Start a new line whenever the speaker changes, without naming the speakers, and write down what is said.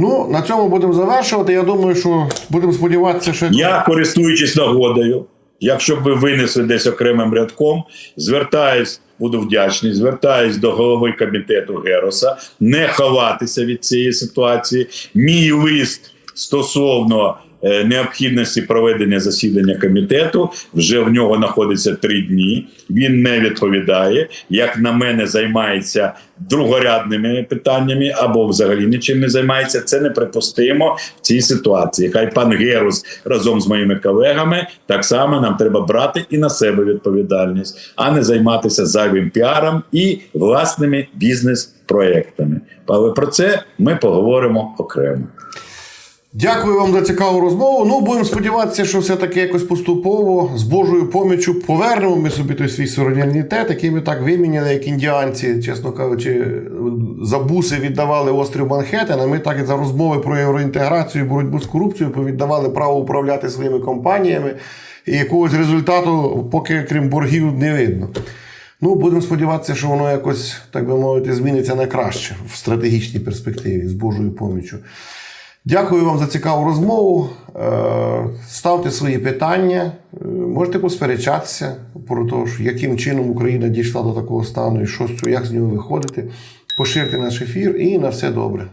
Ну, на цьому будемо завершувати. Я думаю, що будемо сподіватися, що
Я, користуючись нагодою, якщо б ви винесли десь окремим рядком, звертаюсь, буду вдячний, звертаюсь до голови комітету Героса, не ховатися від цієї ситуації. Мій лист стосовно необхідності проведення засідання комітету вже в нього знаходиться три дні. Він не відповідає. Як на мене, займається другорядними питаннями або взагалі нічим не займається. Це неприпустимо в цій ситуації. Хай пан Герус разом з моїми колегами так само нам треба брати і на себе відповідальність, а не займатися зайвим піаром і власними бізнес-проектами. Але про це ми поговоримо окремо.
Дякую вам за цікаву розмову. Ну, будемо сподіватися, що все-таки якось поступово з Божою поміччю повернемо ми собі той свій суверенітет, який ми так виміняли, як індіанці, чесно кажучи, за буси віддавали острів Манхеттен, а ми так і за розмови про євроінтеграцію боротьбу з корупцією повіддавали право управляти своїми компаніями. І якогось результату, поки крім боргів, не видно. Ну, будемо сподіватися, що воно якось, так би мовити, зміниться на краще в стратегічній перспективі з Божою поміччю. Дякую вам за цікаву розмову. Е, Ставте свої питання, Е, можете посперечатися про те, яким чином Україна дійшла до такого стану і що як з нього виходити. Поширте наш ефір і на все добре.